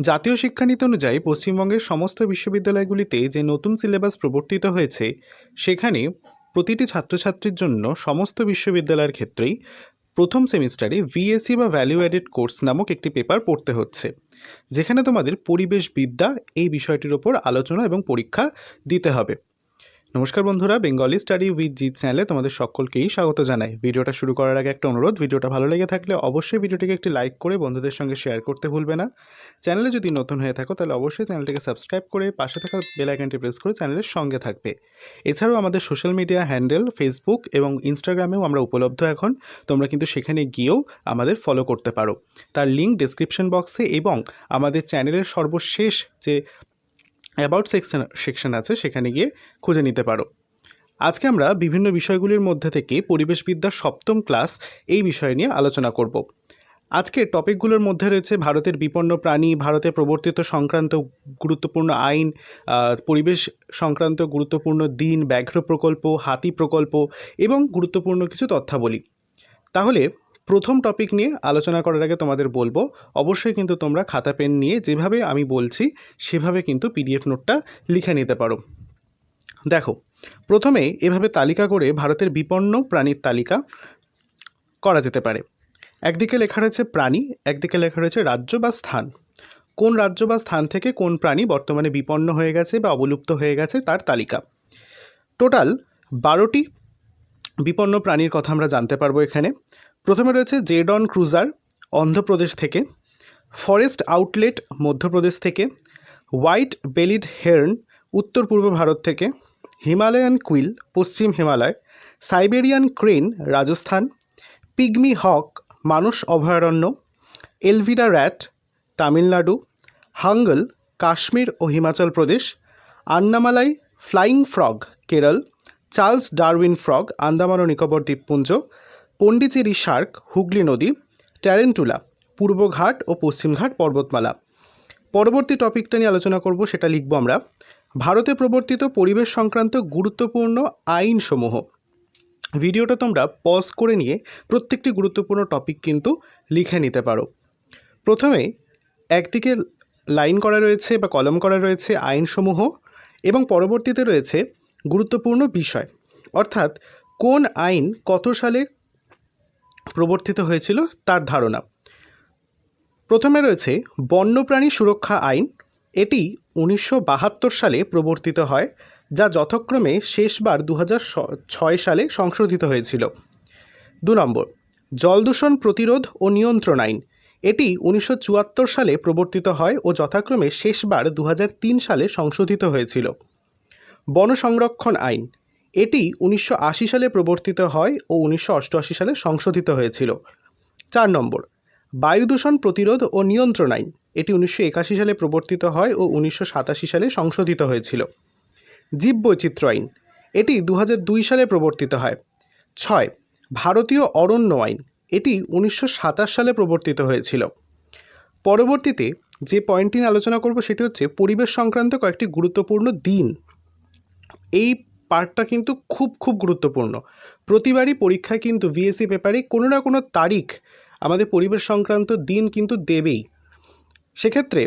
জাতীয় শিক্ষানীতি অনুযায়ী পশ্চিমবঙ্গের সমস্ত বিশ্ববিদ্যালয়গুলিতে যে নতুন সিলেবাস প্রবর্তিত হয়েছে, সেখানে প্রতিটি ছাত্রছাত্রীর জন্য সমস্ত বিশ্ববিদ্যালয়ের ক্ষেত্রেই প্রথম সেমিস্টারে ভিএসি বা ভ্যালু অ্যাডেড কোর্স নামক একটি পেপার পড়তে হচ্ছে, যেখানে তোমাদের পরিবেশ বিদ্যা এই বিষয়টির ওপর আলোচনা এবং পরীক্ষা দিতে হবে। নমস্কার বন্ধুরা বেঙ্গলি স্টাডি উইথ জিৎ চ্যানেলে তোমাদের সকলকেই স্বাগত জানাই। ভিডিওটা শুরু করার আগে একটা অনুরোধ, ভিডিওটা ভালো লেগে থাকলে অবশ্যই ভিডিওটিকে একটি লাইক করে বন্ধুদের সঙ্গে শেয়ার করতে ভুলবে না। চ্যানেলে যদি নতুন হয়ে থাকো, তাহলে অবশ্যই চ্যানেলটিকে সাবস্ক্রাইব করে পাশে থাকা বেল আইকনটি প্রেস করে চ্যানেলের সঙ্গে থাকবে। এছাড়াও আমাদের সোশ্যাল মিডিয়া হ্যান্ডেল ফেসবুক এবং ইনস্টাগ্রামেও আমরা উপলব্ধ এখন। তোমরা কিন্তু সেখানে গিয়েও আমাদের ফলো করতে পারো। তার লিঙ্ক ডিসক্রিপশন বক্সে এবং আমাদের চ্যানেলের সর্বশেষ যে অ্যাবাউট সেকশন সেকশন আছে, সেখানে গিয়ে খুঁজে নিতে পারো। আজকে আমরা বিভিন্ন বিষয়গুলির মধ্যে থেকে পরিবেশবিদ্যার সপ্তম ক্লাস এই বিষয় নিয়ে আলোচনা করব। আজকের টপিকগুলোর মধ্যে রয়েছে ভারতের বিপন্ন প্রাণী, ভারতে প্রবর্তিত সংক্রান্ত গুরুত্বপূর্ণ আইন পরিবেশ সংক্রান্ত গুরুত্বপূর্ণ দিন, ব্যাঘ্র প্রকল্প, হাতি প্রকল্প এবং গুরুত্বপূর্ণ কিছু তথ্যাবলী। তাহলে প্রথম টপিক নিয়ে আলোচনা করার আগে তোমাদের বলব, অবশ্যই কিন্তু তোমরা খাতা, পেন নিয়ে যেভাবে আমি বলছি, সেভাবে কিন্তু পিডিএফ নোটটা লিখে নিতে পারো। দেখো, প্রথমে এভাবে তালিকা করে ভারতের বিপন্ন প্রাণীর তালিকা করা যেতে পারে। একদিকে লেখা রয়েছে প্রাণী, একদিকে লেখা রয়েছে রাজ্য বা স্থান। কোন রাজ্য বা স্থান থেকে কোন প্রাণী বর্তমানে বিপন্ন হয়ে গেছে বা অবলুপ্ত হয়ে গেছে তার তালিকা। টোটাল বারোটি বিপন্ন প্রাণীর কথা আমরা জানতে পারব এখানে। প্রথমে রয়েছে জেডন ক্রুজার, অন্ধ্রপ্রদেশ থেকে, ফরেস্ট আউটলেট, মধ্যপ্রদেশ থেকে, হোয়াইট বেলিড হের্ন, উত্তর পূর্ব ভারত থেকে, হিমালয়ান কুইল, পশ্চিম Himalaya, Siberian crane Rajasthan, pygmy hog Manas অভয়ারণ্য এলভিরা র্যাট, তামিলনাড়ু, হাঙ্গল, কাশ্মীর ও Himachal Pradesh, Annamalai, flying frog, Kerala, Charles Darwin frog, Andaman ও নিকোবর দ্বীপপুঞ্জ পন্ডিচেরি শার্ক, হুগলি নদী, ট্যারেন্টুলা, পূর্বঘাট ও পশ্চিমঘাট পর্বতমালা। পরবর্তী টপিকটা নিয়ে আলোচনা করব, সেটা লিখব আমরা। ভারতে প্রবর্তিত পরিবেশ সংক্রান্ত গুরুত্বপূর্ণ আইনসমূহ। ভিডিওটা তোমরা পজ করে নিয়ে প্রত্যেকটি গুরুত্বপূর্ণ টপিক কিন্তু লিখে নিতে পারো। প্রথমে, একদিকে লাইন করা রয়েছে বা কলম করা রয়েছে আইনসমূহ এবং পরবর্তীতে রয়েছে গুরুত্বপূর্ণ বিষয়। অর্থাৎ, কোন আইন কত সালে প্রবর্তিত হয়েছিল তার ধারণা। প্রথমে রয়েছে বন্যপ্রাণী সুরক্ষা আইন। এটি উনিশশো বাহাত্তর সালে প্রবর্তিত হয়, যা যথাক্রমে শেষবার দু সালে সংশোধিত হয়েছিল। দু নম্বর জলদূষণ প্রতিরোধ ও নিয়ন্ত্রণ আইন। এটি উনিশশো চুয়াত্তর সালে প্রবর্তিত হয় ও যথাক্রমে শেষবার দু সালে সংশোধিত হয়েছিল। বন সংরক্ষণ আইন। এটি উনিশশো আশি সালে প্রবর্তিত হয় ও উনিশশো অষ্টআশি সালে সংশোধিত হয়েছিল। চার নম্বর, বায়ু দূষণ প্রতিরোধ ও নিয়ন্ত্রণ আইন। এটি উনিশশো একাশি সালে প্রবর্তিত হয় ও উনিশশো সাতাশি সালে সংশোধিত হয়েছিল। জীববৈচিত্র্য আইন। এটি দু সালে প্রবর্তিত হয়। ছয়, ভারতীয় অরণ্য আইন। এটি উনিশশো সাতাশ সালে প্রবর্তিত হয়েছিল। পরবর্তীতে যে পয়েন্টটি নিয়ে আলোচনা করব সেটি হচ্ছে পরিবেশ সংক্রান্ত কয়েকটি গুরুত্বপূর্ণ দিন। এই পার্টটা কিন্তু খুব খুব গুরুত্বপূর্ণ। প্রতিবারই পরীক্ষায় কিন্তু ভিএসসি পেপারে কোনো না কোনো তারিখ আমাদের পরিবেশ সংক্রান্ত দিন কিন্তু দেবেই। সেক্ষেত্রে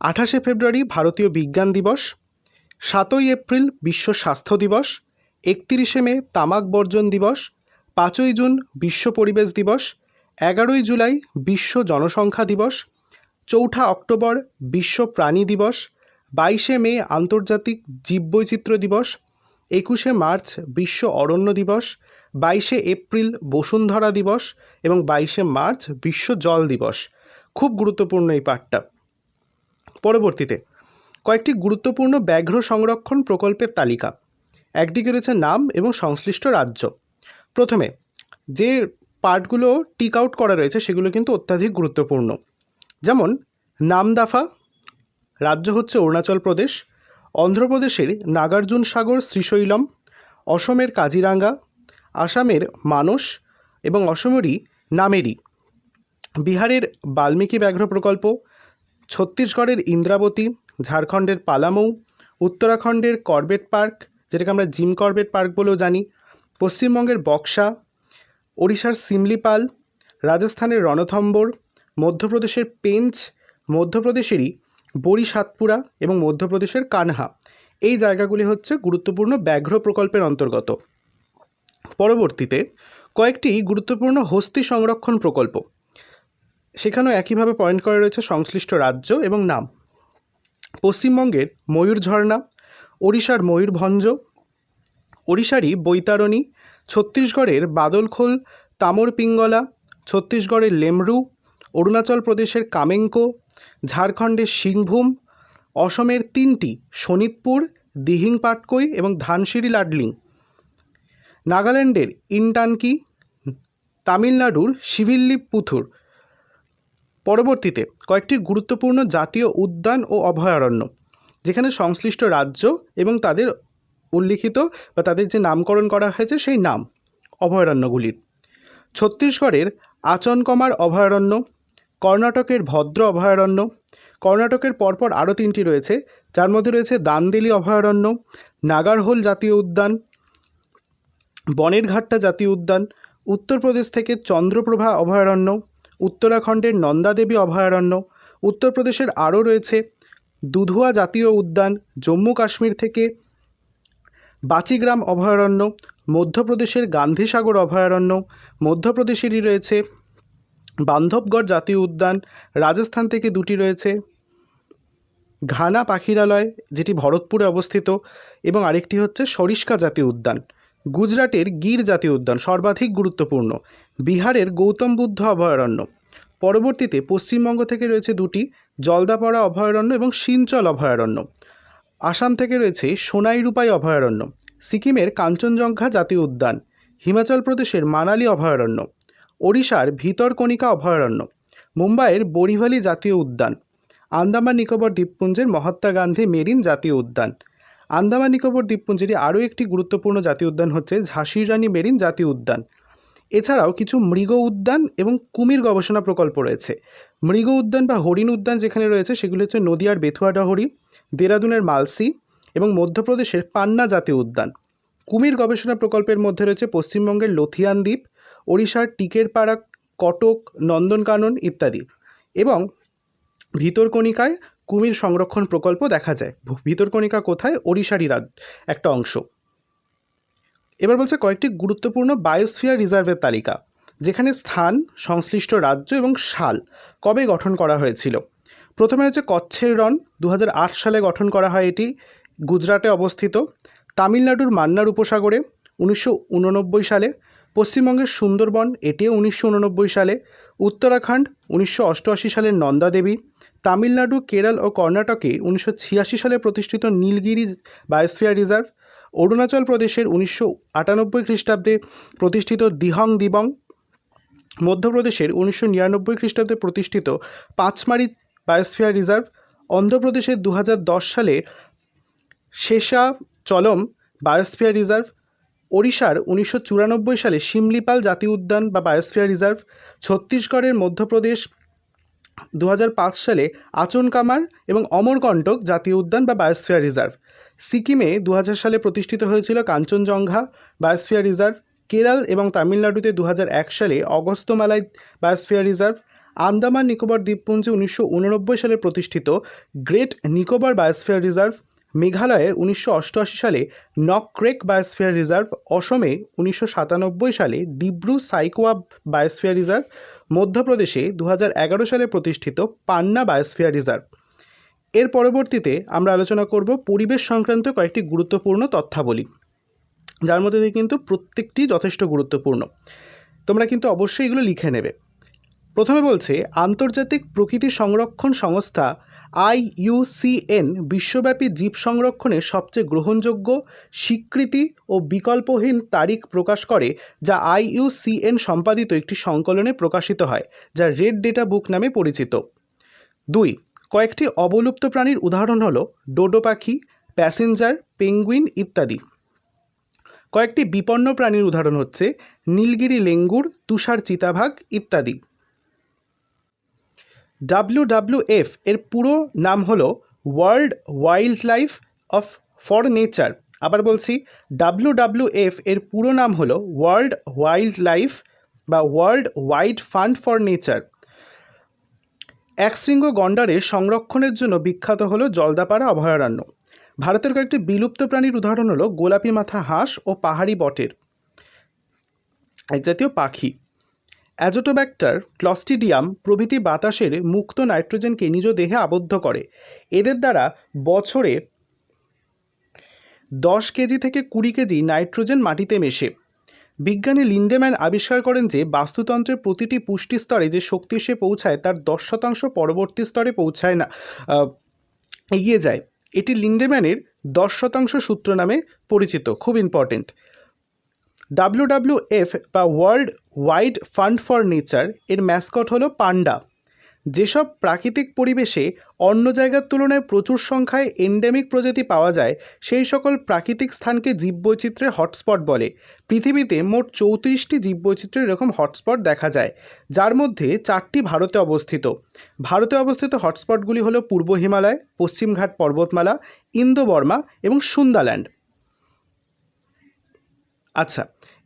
আঠাশে ফেব্রুয়ারি ভারতীয় বিজ্ঞান দিবস, সাতই এপ্রিল বিশ্ব স্বাস্থ্য দিবস, একত্রিশে মে তামাক বর্জন দিবস, পাঁচই জুন বিশ্ব পরিবেশ দিবস, এগারোই জুলাই বিশ্ব জনসংখ্যা দিবস, চৌঠা অক্টোবর বিশ্ব প্রাণী দিবস, বাইশে মে আন্তর্জাতিক জীববৈচিত্র্য দিবস একুশে মার্চ বিশ্ব অরণ্য দিবস, বাইশে এপ্রিল বসুন্ধরা দিবস এবং বাইশে মার্চ বিশ্ব জল দিবস। খুব গুরুত্বপূর্ণ এই পাঠটা। পরবর্তীতে, কয়েকটি গুরুত্বপূর্ণ ব্যাঘ্র সংরক্ষণ প্রকল্পের তালিকা। একদিকে রয়েছে নাম এবং সংশ্লিষ্ট রাজ্য। প্রথমে, যে পার্টগুলো টিক আউট করা রয়েছে সেগুলো কিন্তু অত্যাধিক গুরুত্বপূর্ণ। যেমন, নামদাফা, রাজ্য হচ্ছে অরুণাচল প্রদেশ অন্ধ্রপ্রদেশের নাগার্জুন সাগর শ্রীশৈলম, অসমের কাজিরাঙ্গা, আসামের মানস এবং অসমেরই নামেরি বিহারের বাল্মীকি ব্যাঘ্র প্রকল্প, ছত্তিশগড়ের ইন্দ্রাবতী, ঝাড়খণ্ডের পালামৌ, উত্তরাখণ্ডের করবেট পার্ক, যেটাকে আমরা জিম করবেট পার্ক বলেও জানি, পশ্চিমবঙ্গের বক্সা, ওড়িশার সিমলিপাল, রাজস্থানের রণথম্বর, মধ্যপ্রদেশের পেঞ্চ, মধ্যপ্রদেশেরই বড়ি সাতপুরা এবং মধ্যপ্রদেশের কানহা। এই জায়গাগুলি হচ্ছে গুরুত্বপূর্ণ ব্যাঘ্র প্রকল্পের অন্তর্গত। পরবর্তীতে কয়েকটি গুরুত্বপূর্ণ হস্তি সংরক্ষণ প্রকল্প। সেখানেও একইভাবে পয়েন্ট করা রয়েছে সংশ্লিষ্ট রাজ্য এবং নাম। পশ্চিমবঙ্গের ময়ূর ঝর্ণা, ওড়িশার ময়ূরভঞ্জ ওড়িশারই বৈতারণী, ছত্তিশগড়ের বাদলখোল তামর পিঙ্গলা ছত্তিশগড়ের লেমরু, অরুণাচল প্রদেশের কামেঙ্কো ঝাড়খণ্ডের সিংভূম, অসমের তিনটি শোনিতপুর দিহিং পাটকই এবং ধানসিঁড়ি লাডলিং। নাগাল্যান্ডের ইনটানকি, তামিলনাড়ুর শিভিল্লি পুথুর। পরবর্তীতে কয়েকটি গুরুত্বপূর্ণ জাতীয় উদ্যান ও অভয়ারণ্য, যেখানে সংশ্লিষ্ট রাজ্য এবং তাদের উল্লিখিত বা তাদের যে নামকরণ করা হয়েছে সেই নাম অভয়ারণ্যগুলির। ছত্তিশগড়ের আচনকমার অভয়ারণ্য কর্ণাটকের ভদ্র অভয়ারণ্য। কর্ণাটকের পরপর আরও তিনটি রয়েছে। যার মধ্যে রয়েছে দান্দেলি অভয়ারণ্য, নাগারহোল জাতীয় উদ্যান বনের ঘাট্টা জাতীয় উদ্যান, উত্তরপ্রদেশ থেকে চন্দ্রপ্রভা অভয়ারণ্য, উত্তরাখণ্ডের নন্দাদেবী অভয়ারণ্য, উত্তরপ্রদেশের আরও রয়েছে দুধুয়া জাতীয় উদ্যান, জম্মু কাশ্মীর থেকে বাচিগ্রাম অভয়ারণ্য, মধ্যপ্রদেশের গান্ধীসাগর অভয়ারণ্য, মধ্যপ্রদেশেরই রয়েছে বান্ধবগড় জাতীয় উদ্যান রাজস্থান থেকে দুটি রয়েছে। ঘানা পাখিরালয়, যেটি ভরতপুরে অবস্থিত, এবং আরেকটি হচ্ছে সরিষ্কা জাতীয় উদ্যান। গুজরাটের গির জাতীয় উদ্যান, সর্বাধিক গুরুত্বপূর্ণ। বিহারের গৌতম বুদ্ধ অভয়ারণ্য। পরবর্তীতে পশ্চিমবঙ্গ থেকে রয়েছে দুটি, জলদাপাড়া অভয়ারণ্য এবং সিঞ্চল অভয়ারণ্য। আসাম থেকে রয়েছে সোনাইরূপাই অভয়ারণ্য। সিকিমের কাঞ্চনজঙ্ঘা জাতীয় উদ্যান। হিমাচল প্রদেশের মানালি অভয়ারণ্য। ওড়িশার ভিতরকণিকা অভয়ারণ্য, মুম্বাইয়ের বরিভালি জাতীয় উদ্যান, আন্দামান নিকোবর দ্বীপপুঞ্জের মহাত্মা গান্ধী মেরিন জাতীয় উদ্যান। আন্দামান নিকোবর দ্বীপপুঞ্জেরই আরও একটি গুরুত্বপূর্ণ জাতীয় উদ্যান হচ্ছে ঝাঁসির রানী মেরিন জাতীয় উদ্যান। এছাড়াও কিছু মৃগ উদ্যান এবং কুমির গবেষণা প্রকল্প রয়েছে। মৃগ উদ্যান বা হরিণ উদ্যান যেখানে রয়েছে, সেগুলি হচ্ছে নদিয়ার বেথুয়াডাহরি দেরাদুনের মালসি এবং মধ্যপ্রদেশের পান্না জাতীয় উদ্যান। কুমির গবেষণা প্রকল্পের মধ্যে রয়েছে পশ্চিমবঙ্গের লথিয়ান দ্বীপ ওড়িশার টিকেরপাড়া, কটক, নন্দনকানন ইত্যাদি এবং ভিতরকণিকায় কুমির সংরক্ষণ প্রকল্প দেখা যায়। ভিতরকণিকা কোথায়? ওড়িশারই রাজ একটা অংশ। এবার বলছে কয়েকটি গুরুত্বপূর্ণ বায়োস্ফিয়ার রিজার্ভের তালিকা, যেখানে স্থান, সংশ্লিষ্ট রাজ্য এবং সাল কবে গঠন করা হয়েছিল। প্রথমে হচ্ছে কচ্ছের রন দু হাজার আট সালে গঠন করা হয় এটি, গুজরাটে অবস্থিত। তামিলনাড়ুর মান্নার উপসাগরে, উনিশশো উননব্বই সালে পশ্চিমবঙ্গের সুন্দরবন এটিও উনিশশো উননব্বই সালে, উত্তরাখণ্ড উনিশশো অষ্টআশি সালের নন্দাদেবী তামিলনাড়ু, কেরল ও কর্ণাটকে উনিশশো ছিয়াশি সালে প্রতিষ্ঠিত নীলগিরি বায়োস্ফিয়ার রিজার্ভ, অরুণাচল প্রদেশের উনিশশো আটানব্বই খ্রিস্টাব্দে প্রতিষ্ঠিত দিহং দিবং, মধ্যপ্রদেশের উনিশশো নিরানব্বই খ্রিস্টাব্দে প্রতিষ্ঠিত পাঁচমারি বায়োস্ফিয়ার রিজার্ভ, অন্ধ্রপ্রদেশের দু হাজার দশ সালে শেষা চলম বায়োস্ফিয়ার রিজার্ভ ওড়িশার উনিশশো চুরানব্বই সালে শিমলিপাল জাতীয় উদ্যান বা বায়োস্ফিয়ার রিজার্ভ ছত্তিশগড়ের মধ্যপ্রদেশ দু হাজার পাঁচ সালে আচনকামার এবং অমরকণ্টক জাতীয় উদ্যান বা বায়োস্ফিয়ার রিজার্ভ সিকিমে দু হাজার সালে প্রতিষ্ঠিত হয়েছিল কাঞ্চনজঙ্ঘা বায়োস্ফিয়ার রিজার্ভ কেরল এবং তামিলনাড়ুতে দু হাজার এক সালে অগস্ত্যমালাই বায়োস্ফিয়ার রিজার্ভ আন্দামান নিকোবর দ্বীপপুঞ্জে উনিশশো উননব্বই সালে প্রতিষ্ঠিত গ্রেট নিকোবর বায়োস্ফিয়ার রিজার্ভ মেঘালয়ে উনিশশো অষ্টআশি সালে নকক্রেক বায়োস্ফিয়ার রিজার্ভ, অসমে উনিশশো সাতানব্বই সালে ডিব্রু সাইকোয়া বায়োস্ফিয়ার রিজার্ভ, মধ্যপ্রদেশে দু এগারো সালে প্রতিষ্ঠিত পান্না বায়োস্ফিয়ার রিজার্ভ। এর পরবর্তীতে আমরা আলোচনা করব পরিবেশ সংক্রান্ত কয়েকটি গুরুত্বপূর্ণ তথ্যাবলী, যার মধ্যে দিয়ে কিন্তু প্রত্যেকটি যথেষ্ট গুরুত্বপূর্ণ। তোমরা কিন্তু অবশ্যই এগুলো লিখে নেবে। প্রথমে বলছে, আন্তর্জাতিক প্রকৃতি সংরক্ষণ সংস্থা আইইউসিএন বিশ্বব্যাপী জীব সংরক্ষণের সবচেয়ে গ্রহণযোগ্য, স্বীকৃতি ও বিকল্পহীন তারিখ প্রকাশ করে, যা আইইউসিএন সম্পাদিত একটি সংকলনে প্রকাশিত হয়, যা রেড ডেটা বুক নামে পরিচিত। দুই, কয়েকটি অবলুপ্ত প্রাণীর উদাহরণ হলো ডোডো পাখি, প্যাসেঞ্জার, পেঙ্গুইন ইত্যাদি। কয়েকটি বিপন্ন প্রাণীর উদাহরণ হচ্ছে নীলগিরি লেঙ্গুর, তুষার চিতাভাগ ইত্যাদি। ডাব্লিউডাব্লিউএফ এর পুরো নাম হলো world wildlife of for nature আবার বলছি ডাব্লিউডাব্লিউএফ এর পুরো নাম হলো ওয়ার্ল্ড ওয়াইল্ড লাইফ বা world wide fund for nature একশৃঙ্গ গন্ডারের সংরক্ষণের জন্য বিখ্যাত হলো জলদাপাড়া অভয়ারণ্য। ভারতের কয়েকটি বিলুপ্ত প্রাণীর উদাহরণ হলো গোলাপি মাথা হাঁস ও পাহাড়ি বটের। এক জাতীয় পাখি। অ্যাজোটোব্যাক্টার ক্লস্টিডিয়াম প্রভৃতি বাতাসের মুক্ত নাইট্রোজেনকে নিজ দেহে আবদ্ধ করে। এদের দ্বারা বছরে দশ কেজি থেকে কুড়ি কেজি নাইট্রোজেন মাটিতে মেশে। বিজ্ঞানী লিন্ডেম্যান আবিষ্কার করেন যে, বাস্তুতন্ত্রের প্রতিটি পুষ্টি স্তরে যে শক্তি সে পৌঁছায়, তার দশ শতাংশ পরবর্তী স্তরে পৌঁছায় না এগিয়ে যায়। এটি লিন্ডেম্যানের দশ শতাংশ সূত্র নামে পরিচিত, খুব ইম্পর্টেন্ট ডাব্লিউডাব্লিউএফ বা world wide fund for nature এর ম্যাসকট হলো পান্ডা যেসব প্রাকৃতিক পরিবেশে অন্য জায়গার তুলনায় প্রচুর সংখ্যায় এন্ডেমিক প্রজাতি পাওয়া যায়, সেই সকল প্রাকৃতিক স্থানকে জীববৈচিত্র্যের হটস্পট বলে। পৃথিবীতে মোট চৌত্রিশটি জীববৈচিত্র্যের এরকম হটস্পট দেখা যায়, যার মধ্যে চারটি ভারতে অবস্থিত। ভারতে অবস্থিত হটস্পটগুলি হলো পূর্ব হিমালয় পশ্চিমঘাট পর্বতমালা ইন্দো বর্মা এবং সুন্দাল্যান্ড। আচ্ছা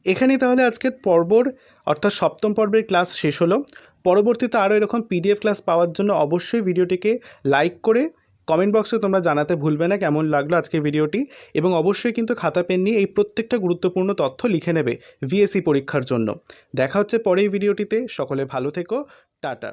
এখানেই তাহলে আজকের পর্বর, অর্থাৎ সপ্তম পর্বের ক্লাস শেষ হলো। পরবর্তীতে আরও এরকম পিডিএফ ক্লাস পাওয়ার জন্য অবশ্যই ভিডিওটিকে লাইক করে কমেন্ট বক্সে তোমরা জানাতে ভুলবে না কেমন লাগল আজকের ভিডিওটি। এবং অবশ্যই কিন্তু খাতা, পেন নিয়ে এই প্রত্যেকটা গুরুত্বপূর্ণ তথ্য লিখে নেবে ভিএসসি পরীক্ষার জন্য। দেখা হচ্ছে পরের ভিডিওটিতে। সকলে ভালো থেকো। টাটা।